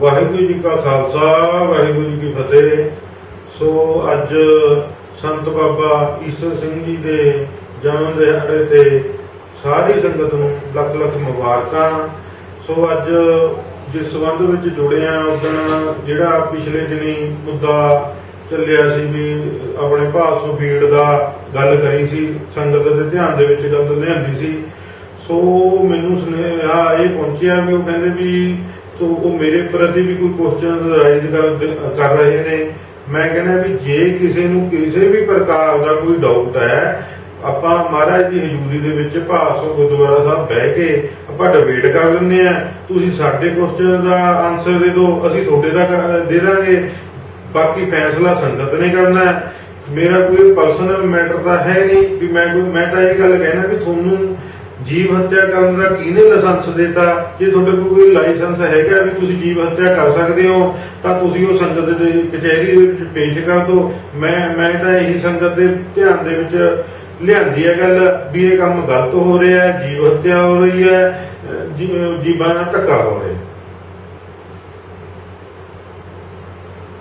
ਵਾਹਿਗੁਰੂ ਜੀ ਕਾ ਖਾਲਸਾ, ਵਾਹਿਗੁਰੂ ਜੀ ਕੀ ਫਤਿਹ। ਸੋ ਅੱਜ ਸੰਤ ਬਾਬਾ ਈਸਰ ਸਿੰਘ ਜੀ ਦੇ ਜਨਮ ਦਿਹਾੜੇ ਤੇ ਸਾਰੀ ਸੰਗਤ ਨੂੰ ਲੱਖ ਲੱਖ ਮੁਬਾਰਕਾਂ। ਸੋ ਅੱਜ ਜਿਸ ਸੰਬੰਧ ਵਿੱਚ ਜੁੜੇ ਆ ਉਦੋਂ ਜਿਹੜਾ ਪਿਛਲੇ ਦਿਨੀ ਮੁੱਦਾ ਚੱਲਿਆ ਸੀ ਵੀ ਆਪਣੇ ਭਾਸੋ ਬੀੜ ਦਾ ਗੱਲ ਕਰੀ ਸੀ, ਸੰਗਤ ਦੇ ਧਿਆਨ ਦੇ ਵਿੱਚ ਗੱਲ ਲਿਆਂਦੀ ਸੀ। ਸੋ ਮੈਨੂੰ ਸੁਨੇਹਾ ਇਹ ਪਹੁੰਚਿਆ ਵੀ ਉਹ ਕਹਿੰਦੇ ਵੀ ਤੋ ਉਹ ਮੇਰੇ ਪ੍ਰਤੀ ਵੀ ਕੋਈ ਕੁਐਸਚਨ ਰਾਈਜ਼ ਕਰ ਰਹੇ ਨੇ। ਮੈਂ ਕਹਿੰਦਾ ਵੀ ਜੇ ਕਿਸੇ ਨੂੰ ਕਿਸੇ ਵੀ ਪ੍ਰਕਾਰ ਦਾ ਕੋਈ ਡਾਊਟ ਹੈ, ਆਪਾਂ ਮਹਾਰਾਜ ਦੀ ਹਜ਼ੂਰੀ ਦੇ ਵਿੱਚ ਭਾਸੋ ਗੁਰਦੁਆਰਾ ਸਾਹਿਬ ਬਹਿ ਕੇ ਆਪਾਂ ਡਿਬੇਟ ਕਰ ਲੈਂਦੇ ਆ ਤੁਸੀਂ ਸਾਡੇ ਕੁਐਸਚਨ ਦਾ ਆਨਸਰ ਦੇ ਦਿਓ, ਅਸੀਂ ਤੁਹਾਡੇ ਦਾ ਦੇ ਦਾਂਗੇ। ਬਾਕੀ ਫੈਸਲਾ ਸੰਗਤ ਨੇ ਕਰਨਾ ਮੇਰਾ ਕੋਈ ਪਰਸਨਲ ਮੈਟਰ ਤਾਂ ਹੈ ਨਹੀਂ ਵੀ ਮੈਂ ਕੋਈ ਮੈਂ ਤਾਂ ਇਹ ਗੱਲ ਕਹਿਣਾ ਵੀ ਤੁਹਾਨੂੰ ਜੀਵ ਹੱਤਿਆ ਕਰਨ ਦਾ ਕਿਹਨੇ ਲਾਇਸੈਂਸ ਦਿੱਤਾ? ਜੇ ਤੁਹਾਡੇ ਕੋਲ ਕੋਈ ਲਾਇਸੈਂਸ ਹੈਗਾ ਵੀ ਤੁਸੀਂ ਜੀਵ ਹੱਤਿਆ ਕਰ ਸਕਦੇ ਹੋ, ਤਾਂ ਤੁਸੀਂ ਉਹ ਸੰਗਤ ਦੇ ਕਚਹਿਰੀ ਵਿੱਚ ਪੇਸ਼ ਕਰ ਦਿਓ। ਮੈਂ ਮੈਂ ਤਾਂ ਇਹੀ ਸੰਗਤ ਦੇ ਧਿਆਨ ਦੇ ਵਿੱਚ ਲਿਆਂਦੀ ਹੈ ਗੱਲ ਵੀ ਇਹ ਕੰਮ ਗਲਤ ਹੋ ਰਿਹਾ ਹੈ, ਜੀਵ ਹੱਤਿਆ ਹੋ ਰਹੀ ਹੈ, ਅਹ ਜੀਵਾਂ ਨਾਲ ਧੱਕਾ ਹੋ ਰਿਹਾ